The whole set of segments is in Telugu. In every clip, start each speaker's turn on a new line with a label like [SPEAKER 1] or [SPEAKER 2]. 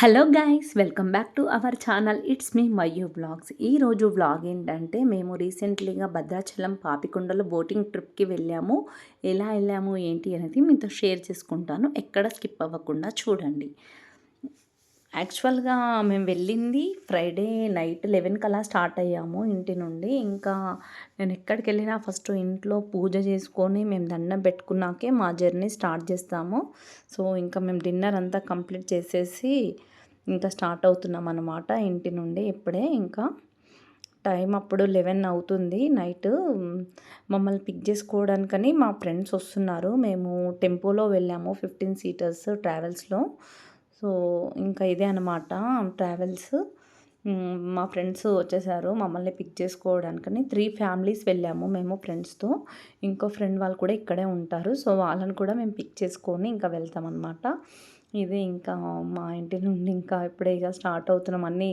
[SPEAKER 1] Hello guys welcome back to our channel it's me Mayyu blogs ఈరోజు వ్లాగ్ ఏంటంటే మేము రీసెంట్లీగా భద్రాచలం పాపికొండలో బోటింగ్ ట్రిప్కి వెళ్ళాము. ఎలా వెళ్ళాము ఏంటి అనేది మీతో షేర్ చేసుకుంటాను. ఎక్కడ స్కిప్ అవ్వకుండా చూడండి. యాక్చువల్గా మేము వెళ్ళింది ఫ్రైడే నైట్ లెవెన్ కల్లా స్టార్ట్ అయ్యాము ఇంటి నుండి. ఇంకా నేను ఎక్కడికి వెళ్ళినా ఫస్ట్ ఇంట్లో పూజ చేసుకొని మేము దండం పెట్టుకున్నాకే మా జర్నీ స్టార్ట్ చేస్తాము. సో ఇంకా మేము డిన్నర్ అంతా కంప్లీట్ చేసేసి ఇంకా స్టార్ట్ అవుతున్నాం అనమాట ఇంటి నుండి ఇప్పుడే. ఇంకా టైం అప్పుడు లెవెన్ అవుతుంది నైట్. మమ్మల్ని పిక్ చేసుకోవడానికని మా ఫ్రెండ్స్ వస్తున్నారు. మేము టెంపోలో వెళ్ళాము ఫిఫ్టీన్ సీటర్స్ ట్రావెల్స్లో. సో ఇంకా ఇదే అనమాట ట్రావెల్స్. మా ఫ్రెండ్స్ వచ్చేసారు. మమ్మల్ని పిక్ చేసుకోవడానికని త్రీ ఫ్యామిలీస్ వెళ్ళాము మేము ఫ్రెండ్స్తో. ఇంకో ఫ్రెండ్ వాళ్ళు కూడా ఇక్కడే ఉంటారు. సో వాళ్ళని కూడా మేము పిక్ చేసుకొని ఇంకా వెళ్తామన్నమాట ఇది ఇంకా మా ఇంటి నుండి ఇంకా ఇప్పుడే ఇక స్టార్ట్ అవుతున్నాం. అన్నీ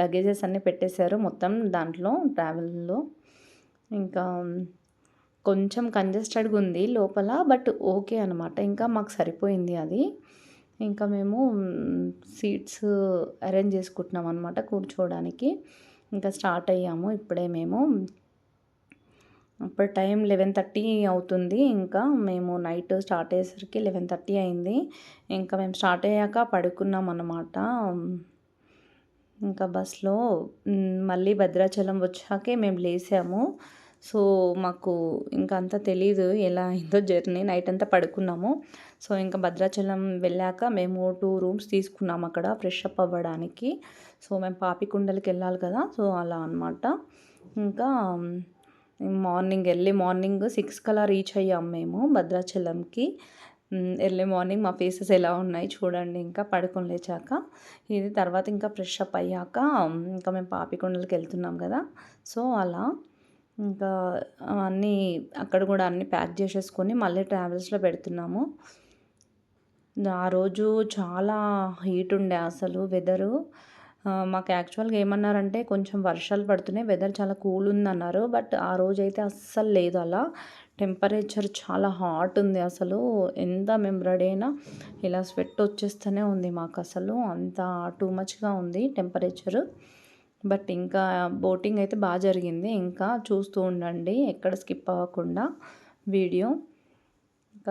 [SPEAKER 1] లగేజెస్ అన్నీ పెట్టేశారు మొత్తం దాంట్లో ట్రావెల్లో. ఇంకా కొంచెం కంజెస్టెడ్గా ఉంది లోపల బట్ ఓకే అనమాట ఇంకా మాకు సరిపోయింది అది. ఇంకా మేము సీట్స్ అరేంజ్ చేసుకుంటున్నాం అనమాట కూర్చోవడానికి. ఇంకా స్టార్ట్ అయ్యాము ఇప్పుడే మేము. అప్పుడు టైం లెవెన్ థర్టీ అవుతుంది. ఇంకా మేము నైట్ స్టార్ట్ అయ్యేసరికి లెవెన్ థర్టీ అయింది. ఇంకా మేము స్టార్ట్ అయ్యాక పడుకున్నాం అన్నమాట. ఇంకా బస్లో మళ్ళీ భద్రాచలం వచ్చాకే మేము లేసాము. సో మాకు ఇంకా అంతా తెలీదు ఎలా అయిందో జర్నీ. నైట్ అంతా పడుకున్నాము. సో ఇంకా భద్రాచలం వెళ్ళాక మేము టూ రూమ్స్ తీసుకున్నాం అక్కడ ఫ్రెష్ అప్ అవ్వడానికి. సో మేము పాపికుండలకి వెళ్ళాలి కదా సో అలా అనమాట ఇంకా మార్నింగ్ ఎర్లీ మార్నింగ్ సిక్స్ కలా రీచ్ అయ్యాము మేము భద్రాచలంకి. ఎర్లీ మార్నింగ్ మా ఫేసెస్ ఎలా ఉన్నాయి చూడండి ఇంకా పడుకొని లేచాక. ఇది తర్వాత ఇంకా ఫ్రెష్ అప్ అయ్యాక ఇంకా మేము పాపికొండలకి వెళ్తున్నాం కదా. సో అలా ఇంకా అన్నీ అక్కడ కూడా అన్నీ ప్యాక్ చేసేసుకొని మళ్ళీ ట్రావెల్స్లో పెడుతున్నాము. ఆ రోజు చాలా హీట్ ఉండే అసలు వెదరు. మాకు యాక్చువల్గా ఏమన్నారంటే కొంచెం వర్షాలు పడుతున్నాయి వెదర్ చాలా కూల్ ఉందన్నారు బట్ ఆ రోజు అయితే అస్సలు లేదు అలా. టెంపరేచర్ చాలా హాట్ ఉంది అసలు. ఎంత మేము రెడీ అయినా ఇలా స్వెట్ వచ్చేస్తూనే ఉంది మాకు అసలు. అంత టూ మచ్గా ఉంది టెంపరేచరు. బట్ ఇంకా బోటింగ్ అయితే బాగా జరిగింది. ఇంకా చూస్తూ ఉండండి ఎక్కడ స్కిప్ అవ్వకుండా వీడియో.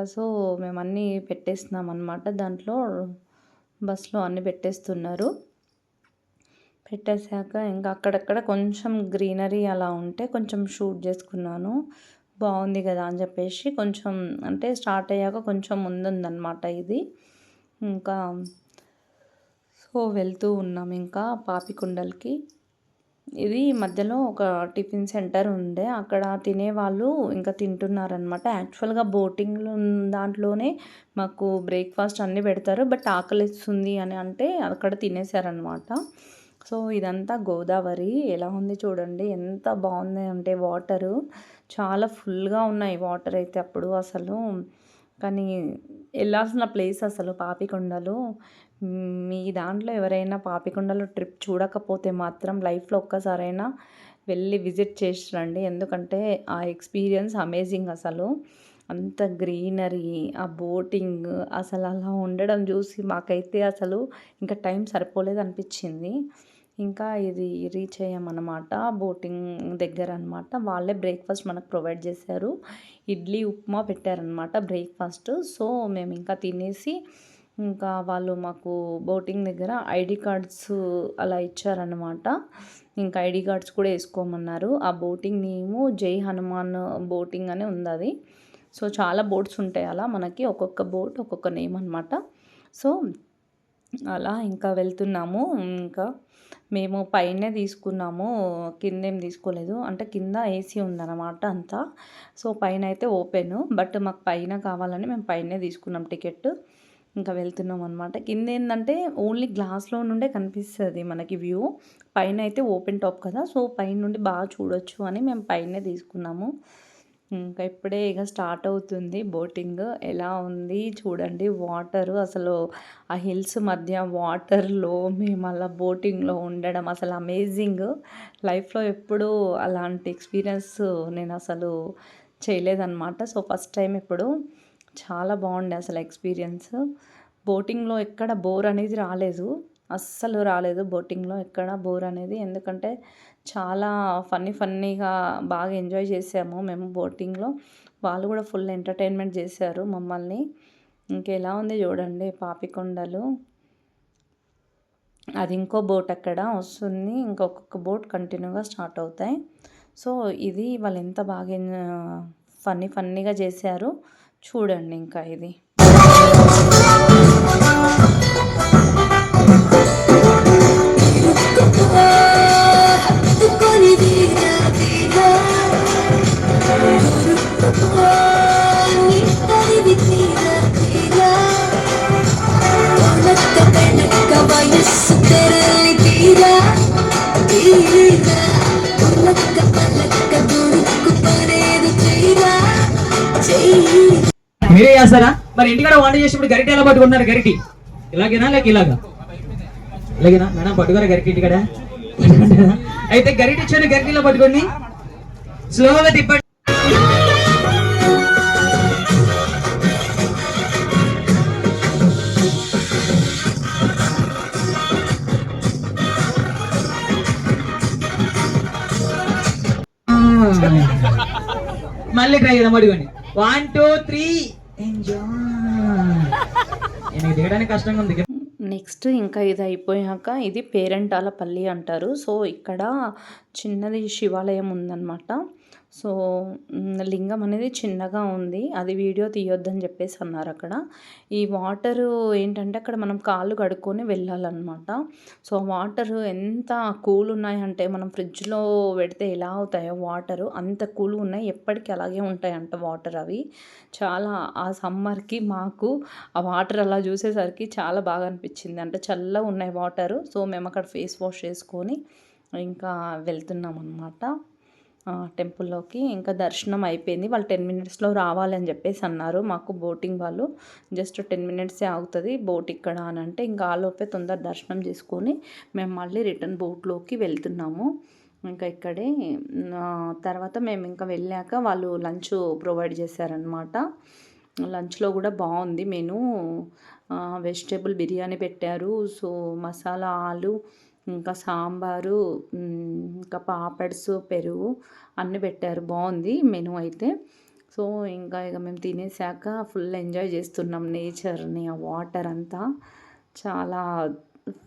[SPEAKER 1] సో మేము అన్నీ పెట్టేస్తున్నాం అనమాట దాంట్లో బస్లో అన్నీ పెట్టేస్తున్నారు. పెట్టేశాక ఇంకా అక్కడక్కడ కొంచెం గ్రీనరీ అలా ఉంటే కొంచెం షూట్ చేసుకున్నాను. బాగుంది కదా అని చెప్పేసి కొంచెం అంటే స్టార్ట్ అయ్యాక కొంచెం ముందుందనమాట ఇది. ఇంకా సో వెళ్తూ ఉన్నాం ఇంకా పాపికొండలకి. ఇది మధ్యలో ఒక టిఫిన్ సెంటర్ ఉండే. అక్కడ తినేవాళ్ళు ఇంకా తింటున్నారనమాట యాక్చువల్గా బోటింగ్లో దాంట్లోనే మాకు బ్రేక్ఫాస్ట్ అన్నీ పెడతారు. బట్ ఆకలిస్తుంది అని అంటే అక్కడ తినేసారనమాట సో ఇదంతా గోదావరి. ఎలా ఉంది చూడండి. ఎంత బాగుంది అంటే వాటరు. చాలా ఫుల్గా ఉన్నాయి వాటర్ అయితే అప్పుడు అసలు. కానీ వెళ్ళాల్సిన ప్లేస్ అసలు పాపికొండలు. మీ దాంట్లో ఎవరైనా పాపికొండలో ట్రిప్ చూడకపోతే మాత్రం లైఫ్లో ఒక్కసారైనా వెళ్ళి విజిట్ చేసి రండి. ఎందుకంటే ఆ ఎక్స్పీరియన్స్ అమేజింగ్ అసలు. అంత గ్రీనరీ ఆ బోటింగ్ అసలు అలా ఉండడం చూసి మాకైతే అసలు ఇంకా టైం సరిపోలేదు అనిపించింది. ఇంకా ఇది రీచ్ అయ్యామన్నమాట బోటింగ్ దగ్గర అనమాట వాళ్ళే బ్రేక్ఫాస్ట్ మనకు ప్రొవైడ్ చేశారు. ఇడ్లీ ఉప్మా పెట్టారనమాట బ్రేక్ఫాస్ట్. సో మేము ఇంకా తినేసి ఇంకా వాళ్ళు మాకు బోటింగ్ దగ్గర ఐడి కార్డ్స్ అలా ఇచ్చారనమాట ఇంకా ఐడి కార్డ్స్ కూడా వేసుకోమన్నారు. ఆ బోటింగ్ నేము జై హనుమాన్ బోటింగ్ అని ఉంది అది. సో చాలా బోట్స్ ఉంటాయి అలా మనకి. ఒక్కొక్క బోట్ ఒక్కొక్క నేమ్ అనమాట సో అలా ఇంకా వెళ్తున్నాము. ఇంకా మేము పైనే తీసుకున్నాము. కింద ఏం తీసుకోలేదు. అంటే కింద ఏసీ ఉందన్నమాట అంతా. సో పైన అయితే ఓపెన్. బట్ మాకు పైన కావాలని మేము పైనే తీసుకున్నాం టికెట్ ఇంకా వెళ్తున్నాం అనమాట కింద ఏంటంటే ఓన్లీ గ్లాస్లో నుండే కనిపిస్తుంది మనకి వ్యూ పైన అయితే ఓపెన్ టాప్ కదా సో పైన నుండి బాగా చూడొచ్చు అని మేము పైనే తీసుకున్నాము. ఇంకా ఇప్పుడే ఇక స్టార్ట్ అవుతుంది బోటింగ్ ఎలా ఉంది చూడండి వాటర్ అసలు ఆ హిల్స్ మధ్య వాటర్లో మేము అలా బోటింగ్లో ఉండడం అసలు అమేజింగ్ లైఫ్లో ఎప్పుడూ అలాంటి ఎక్స్పీరియన్స్ నేను అసలు చేయలేదన్నమాట. సో ఫస్ట్ టైం ఇప్పుడు చాలా బాగుండే అసలు ఎక్స్పీరియన్స్. బోటింగ్లో ఎక్కడ బోర్ అనేది రాలేదు. అస్సలు రాలేదు బోటింగ్లో ఎక్కడ బోర్ అనేది. ఎందుకంటే చాలా ఫన్నీ ఫన్నీగా బాగా ఎంజాయ్ చేసాము మేము బోటింగ్లో. వాళ్ళు కూడా ఫుల్ ఎంటర్టైన్మెంట్ చేశారు మమ్మల్ని. ఇంకెలా ఉంది చూడండి పాపికొండలు. అది ఇంకో బోట్ అక్కడ వస్తుంది. ఇంకొక బోట్ కంటిన్యూగా స్టార్ట్ అవుతాయి. సో ఇది వాళ్ళు ఎంత బాగా ఫన్నీ ఫన్నీగా చేశారు. చూడండి ఇంకా ఇది
[SPEAKER 2] హత్తుకొని తీరా
[SPEAKER 3] చేస్తారా? మరి ఇంటికాడ వంట చేసేప్పుడు గరిటె ఎలా పట్టుకుంటున్నారు గరిటి? ఇలాగేనా లేక ఇలాగా? ఇలాగేనా? మేడం పట్టుకోరా గరిటి ఇంటికాడ. అయితే గరిటి ఇచ్చాను గరిటి ఇలా పట్టుకోండి. స్లోగా తిప్పండి. మళ్ళీ ట్రై చేద్దాం పట్టుకోండి. వన్ టూ త్రీ ఎంజాయ్ దిగడానికి కష్టంగా ఉంది.
[SPEAKER 1] నెక్స్ట్ ఇంకా ఇది అయిపోయాక ఇది పేరెంటాలపల్లి అంటారు. సో ఇక్కడ చిన్నది శివాలయం ఉందన్నమాట. సో లింగం అనేది చిన్నగా ఉంది. అది వీడియో తీయొద్దని చెప్పేసి అన్నారు అక్కడ. ఈ వాటర్ ఏంటంటే అక్కడ మనం కాళ్ళు కడుక్కొని వెళ్ళాలన్నమాట. సో వాటర్ ఎంత కూల్ ఉన్నాయంటే మనం ఫ్రిడ్జ్లో పెడితే ఎలా అవుతాయో వాటర్ అంత కూల్ ఉన్నాయి. ఎప్పటికీ అలాగే ఉంటాయంట వాటర్ అవి. చాలా ఆ సమ్మర్కి మాకు ఆ వాటర్ అలా చూసేసరికి చాలా బాగా అనిపించింది. అంటే చల్లగా ఉన్నాయి వాటర్. సో మేము అక్కడ ఫేస్ వాష్ చేసుకొని ఇంకా వెళ్తున్నాం అన్నమాట టెంపుల్లోకి ఇంకా దర్శనం అయిపోయింది. వాళ్ళు టెన్ మినిట్స్లో రావాలని చెప్పేసి అన్నారు. మాకు బోటింగ్ వాళ్ళు జస్ట్ టెన్ మినిట్సే ఆగుతుంది. బోట్ ఇక్కడ అని అంటే ఇంకా ఆలోపే తొందర దర్శనం చేసుకొని మేము మళ్ళీ రిటర్న్ బోట్లోకి వెళ్తున్నాము. ఇంకా ఇక్కడే తర్వాత మేము ఇంకా వెళ్ళాక వాళ్ళు లంచ్ ప్రొవైడ్ చేశారనమాట లంచ్లో కూడా బాగుంది. మెను వెజిటేబుల్ బిర్యానీ పెట్టారు. సో మసాలా ఆలు ఇంకా సాంబారు ఇంకా పాపడ్స్ పెరుగు అన్నీ పెట్టారు. బాగుంది మెను అయితే. సో ఇంకా ఇక మేము తినేసాక ఫుల్ ఎంజాయ్ చేస్తున్నాం నేచర్ని ఆ వాటర్ అంతా. చాలా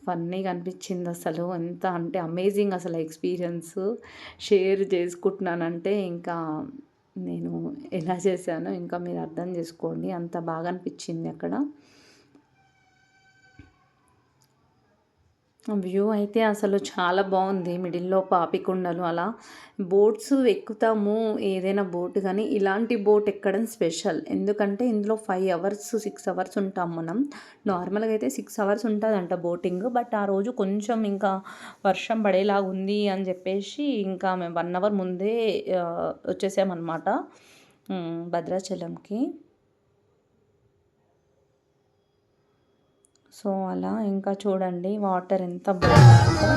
[SPEAKER 1] ఫన్నీగా అనిపించింది అసలు. ఎంత అంటే అమేజింగ్ అసలు ఎక్స్పీరియన్స్. షేర్ చేసుకుంటున్నానంటే ఇంకా నేను ఎలా చేశానో ఇంకా మీరు అర్థం చేసుకోండి. అంత బాగా అనిపించింది అక్కడ. వ్యూ అయితే అసలు చాలా బాగుంది. మిడిల్లో పాపికొండలు అలా. బోట్స్ ఎక్కుతాము ఏదైనా బోట్ కానీ ఇలాంటి బోట్ ఎక్కడం స్పెషల్. ఎందుకంటే ఇందులో ఫైవ్ అవర్స్ సిక్స్ అవర్స్ ఉంటాం మనం. నార్మల్గా అయితే సిక్స్ అవర్స్ ఉంటుందంట బోటింగ్. బట్ ఆ రోజు కొంచెం ఇంకా వర్షం పడేలాగా ఉంది అని చెప్పేసి ఇంకా మేము వన్ అవర్ ముందే వచ్చేసామన్నమాట. భద్రాచలంకి. సో అలా ఇంకా చూడండి వాటర్ ఎంత బాగుందో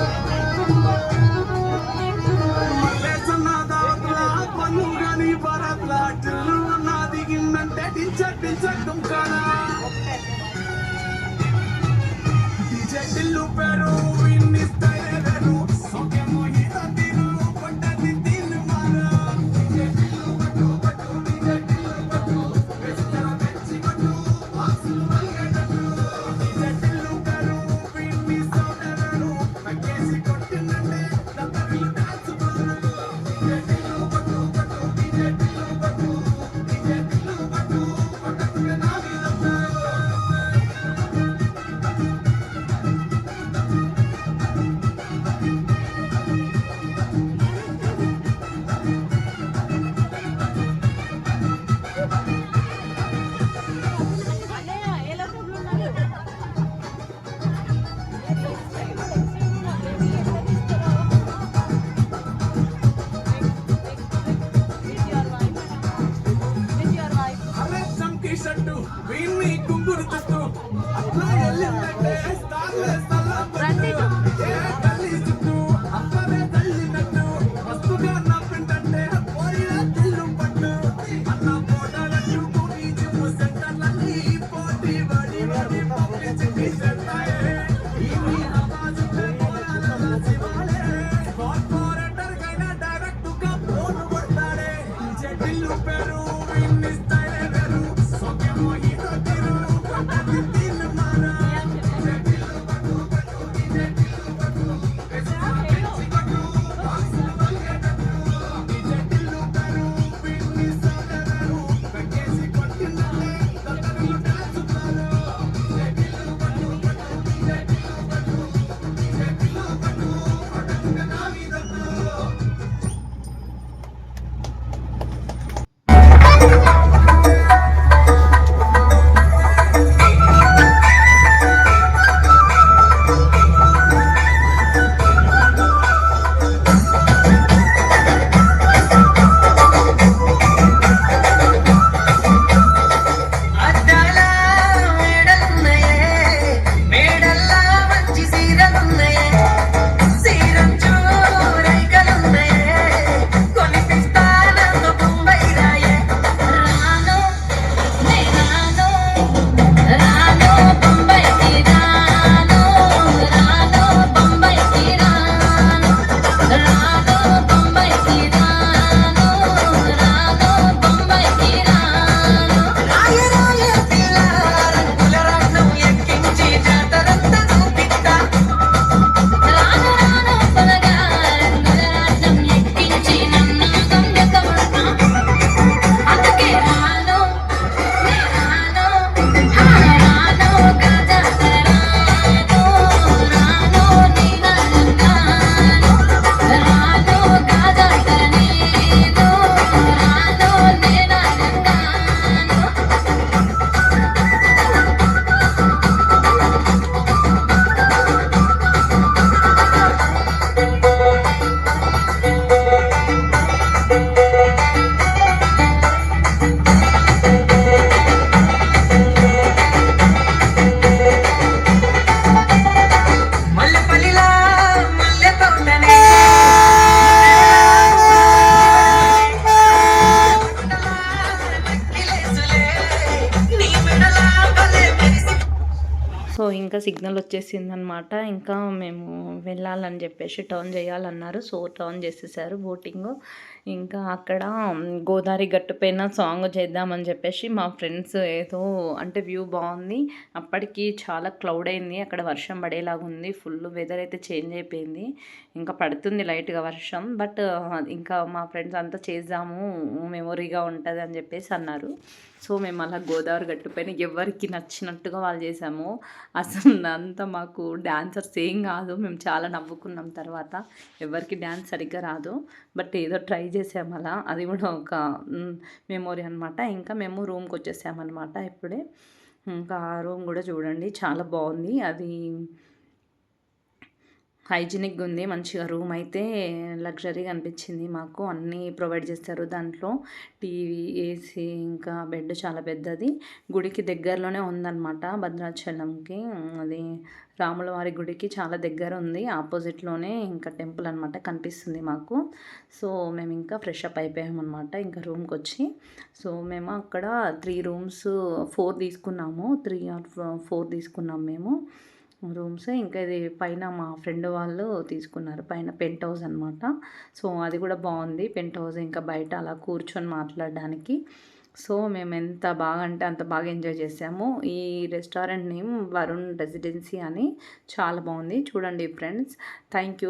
[SPEAKER 4] షర్టు వీన్ని కుంకుడు చుట్టూ
[SPEAKER 1] ఇంకా సిగ్నల్ వచ్చేసింది అనమాట ఇంకా మేము వెళ్ళాలని చెప్పేసి టర్న్ చేయాలన్నారు. సో టర్న్ చేసేసారు బోటింగ్. ఇంకా అక్కడ గోదావరి గట్టు పైన సాంగ్ చేద్దామని చెప్పేసి మా ఫ్రెండ్స్ ఏదో అంటే వ్యూ బాగుంది. అప్పటికి చాలా క్లౌడ్ అయింది. అక్కడ వర్షం పడేలాగా ఉంది. ఫుల్ వెదర్ అయితే చేంజ్ అయిపోయింది. ఇంకా పడుతుంది లైట్గా వర్షం. బట్ ఇంకా మా ఫ్రెండ్స్ అంతా చేద్దాము మెమొరీగా ఉంటుంది అని చెప్పేసి అన్నారు. సో మేము అలా గోదావరి గట్టు పైన ఎవరికి నచ్చినట్టుగా వాళ్ళు చేసాము. అసలు అంతా మాకు డాన్సర్స్ ఏం కాదు. మేము చాలా నవ్వుకున్నాం తర్వాత. ఎవరికి డ్యాన్స్ సరిగ్గా రాదు. బట్ ఏదో ట్రై చేసాము అలా అది కూడా ఒక మెమొరీ అనమాట ఇంకా మేము రూమ్కి వచ్చేసామన్నమాట ఇప్పుడే. ఇంకా ఆ రూమ్ కూడా చూడండి. చాలా బాగుంది. అది హైజీనిక్గా ఉంది మంచిగా రూమ్ అయితే లగ్జరీగా అనిపించింది మాకు. అన్నీ ప్రొవైడ్ చేస్తారు దాంట్లో. టీవీ ఏసీ ఇంకా బెడ్ చాలా పెద్దది. గుడికి దగ్గరలోనే ఉందన్నమాట భద్రాచలంకి. అది రాముల వారి గుడికి చాలా దగ్గర ఉంది. ఆపోజిట్లోనే ఇంకా టెంపుల్ అనమాట కనిపిస్తుంది మాకు. సో మేము ఇంకా ఫ్రెష్ అప్ అయిపోయామన్నమాట ఇంకా రూమ్కి వచ్చి సో మేము అక్కడ త్రీ రూమ్స్ ఫోర్ తీసుకున్నాము. త్రీ ఆర్ ఫోర్ తీసుకున్నాం మేము. రూమ్స్ ఇంకా ఇది పైన మా ఫ్రెండ్ వాళ్ళు తీసుకున్నారు. పైన పెంట్ హౌస్ అనమాట సో అది కూడా బాగుంది. పెంట్ హౌస్ ఇంకా బయట అలా కూర్చొని మాట్లాడడానికి. సో మేము ఎంత బాగా అంటే అంత బాగా ఎంజాయ్ చేసాము. ఈ రెస్టారెంట్ నేమ్ వరుణ్ రెసిడెన్సీ అని చాలా బాగుంది. చూడండి ఫ్రెండ్స్. Thank you.